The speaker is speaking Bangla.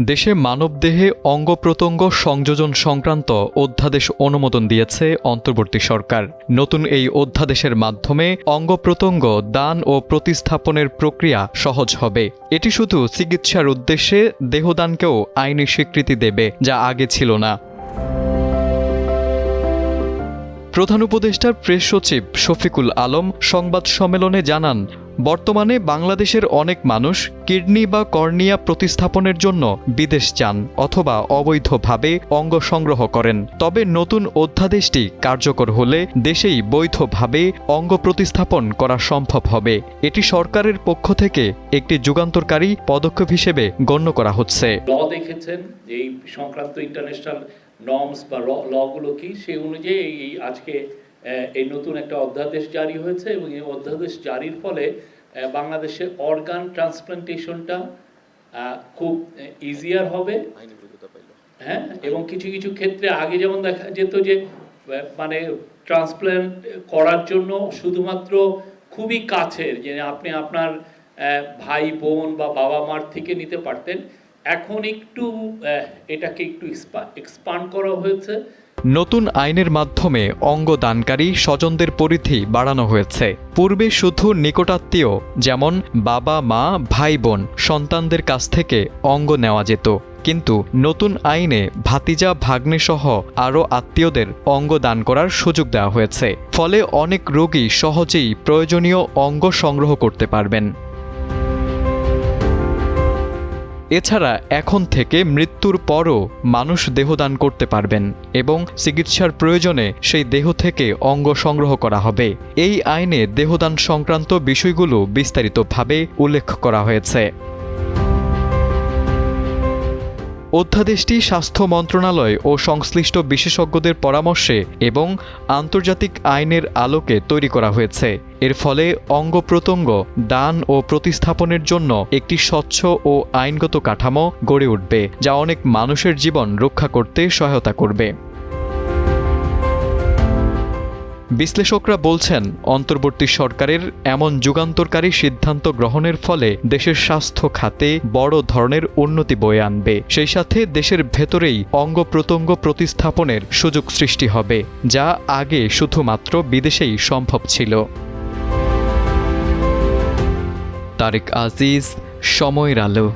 দেশে মানবদেহে অঙ্গ প্রত্যঙ্গ সংযোজন সংক্রান্ত অধ্যাদেশ অনুমোদন দিয়েছে অন্তর্বর্তী সরকার। নতুন এই অধ্যাদেশের মাধ্যমে অঙ্গ প্রত্যঙ্গ দান ও প্রতিস্থাপনের প্রক্রিয়া সহজ হবে। এটি শুধু চিকিৎসার উদ্দেশ্যে দেহদানকেও আইনি স্বীকৃতি দেবে, যা আগে ছিল না। প্রধান উপদেষ্টার প্রেস সচিব শফিকুল আলম সংবাদ সম্মেলনে জানান, বর্তমানে বাংলাদেশের অনেক মানুষ কিডনি বা কর্নিয়া প্রতিস্থাপনের জন্য বিদেশ যান অথবা অবৈধভাবে অঙ্গ সংগ্রহ করেন। তবে নতুন অধ্যাদেশটি কার্যকর হলে দেশেই বৈধভাবে অঙ্গ প্রতিস্থাপন করা সম্ভব হবে। এটি সরকারের পক্ষ থেকে একটি যুগান্তরকারী পদক্ষেপ হিসেবে গণ্য করা হচ্ছে। দেখেছেন এই সংক্রান্ত ইন্টারন্যাশনাল নর্মস বা লগুলো কি? সেই অনুযায়ী এই আজকে এই নতুন একটা অধ্যাদেশ জারি হয়েছে এবং এই অধ্যাদেশ জারির ফলে বাংলাদেশে অর্গান ট্রান্সপ্লান্টেশনটা খুব ইজিয়ার হবে। হ্যাঁ? এবং কিছু কিছু ক্ষেত্রে আগে যেমন দেখা যেত যে মানে ট্রান্সপ্লান্ট করার জন্য শুধুমাত্র খুবই কাছের, যে আপনি আপনার ভাই, বোন বা বাবা মার থেকে নিতে পারতেন। এখন একটু এটাকে একটু এক্সপান্ড করা হয়েছে। নতুন আইনের মাধ্যমে অঙ্গ দানকারী স্বজনদের পরিধি বাড়ানো হয়েছে। পূর্বে শুধু নিকটাত্মীয়, যেমন বাবা, মা, ভাই, বোন, সন্তানদের কাছ থেকে অঙ্গ নেওয়া যেত। কিন্তু নতুন আইনে ভাতিজা ভাগ্নে সহ আরও আত্মীয়দের অঙ্গ দান করার সুযোগ দেওয়া হয়েছে। ফলে অনেক রোগী সহজেই প্রয়োজনীয় অঙ্গ সংগ্রহ করতে পারবেন। এছাড়া এখন থেকে মৃত্যুর পরও মানুষ দেহদান করতে পারবেন এবং চিকিৎসার প্রয়োজনে সেই দেহ থেকে অঙ্গ সংগ্রহ করা হবে। এই আইনে দেহদান সংক্রান্ত বিষয়গুলো বিস্তারিতভাবে উল্লেখ করা হয়েছে। অধ্যাদেশটি স্বাস্থ্য মন্ত্রণালয় ও সংশ্লিষ্ট বিশেষজ্ঞদের পরামর্শে এবং আন্তর্জাতিক আইনের আলোকে তৈরি করা হয়েছে। এর ফলে অঙ্গ প্রত্যঙ্গ, দান ও প্রতিস্থাপনের জন্য একটি স্বচ্ছ ও আইনগত কাঠামো গড়ে উঠবে, যা অনেক মানুষের জীবন রক্ষা করতে সহায়তা করবে। বিশ্লেষকরা বলছেন, অন্তর্বর্তী সরকারের এমন যুগান্তরকারী সিদ্ধান্ত গ্রহণের ফলে দেশের স্বাস্থ্য খাতে বড় ধরনের উন্নতি বয়ে আনবে। সেই সাথে দেশের ভেতরেই অঙ্গ প্রত্যঙ্গ প্রতিস্থাপনের সুযোগ সৃষ্টি হবে, যা আগে শুধুমাত্র বিদেশেই সম্ভব ছিল। তারেক আজিজ, সময়ের আলো।